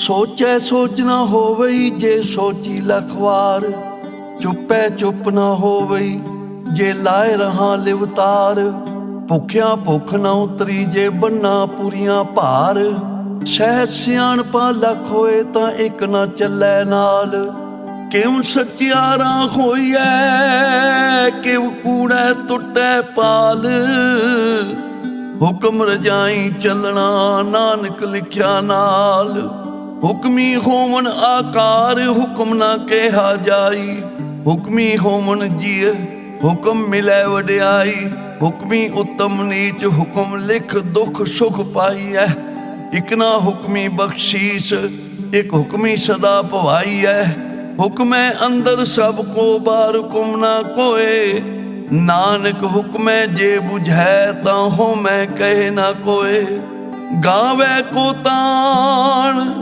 ਸੋਚੈ ਸੋਚ ਨਾ ਹੋਵਈ ਜੇ ਸੋਚੀ ਲਖਵਾਰ ਚੁੱਪੈ ਚੁੱਪ ਨਾ ਹੋਵਈ ਜੇ ਲਾਇ ਰਹਾ ਲਿਵਤਾਰ ਭੁੱਖਿਆ ਭੁੱਖ ਨਾ ਉਤਰੀ ਜੇ ਬੰਨਾ ਪੂਰੀਆਂ ਭਾਰ। ਸਹਿਜ ਸਿਆਣਪਾ ਲੱਖ ਹੋਏ ਤਾਂ ਇੱਕ ਨਾ ਚੱਲੈ ਨਾਲ। ਕਿਉ ਸੱਚਿਆਰਾ ਹੋਈਐ ਕਿਉ ਕੂੜਾ ਟੁੱਟੈ ਪਾਲ। ਹੁਕਮ ਰਜਾਈ ਚੱਲਣਾ ਨਾਨਕ ਲਿਖਿਆ ਨਾਲ। ਹੁਕਮੀ ਹੋਵਨ ਆਕਾਰ ਹੁਕਮ ਨਾ ਕਿਹਾ ਜਾਈ। ਹੁਕਮੀ ਹੋਵਨ ਜੀਅ ਹੁਕਮ ਮਿਲੇ ਵਡਿਆਈ। ਹੁਕਮੀ ਉਤਮ ਨੀਚ ਹੁਕਮ ਲਿਖ ਦੁਖ ਸੁਖ ਪਾਈਐ। ਇਕ ਨਾ ਹੁਕਮੀ ਬਖਸ਼ੀਸ, ਇਕ ਹੁਕਮੀ ਸਦਾ ਭਵਾਈਐ। ਹੁਕਮੈ ਅੰਦਰ ਸਭ ਕੋ ਬਾਰ ਹੁਕਮ ਨਾ ਕੋਏ। ਨਾਨਕ ਹੁਕਮੈ ਜੇ 부ਝੈ ਤਾਂ ਹੋ ਮੈਂ ਕਹੇ ਨਾ ਕੋਏ। ਗਾਵੇ ਕੋ ਤਾਣ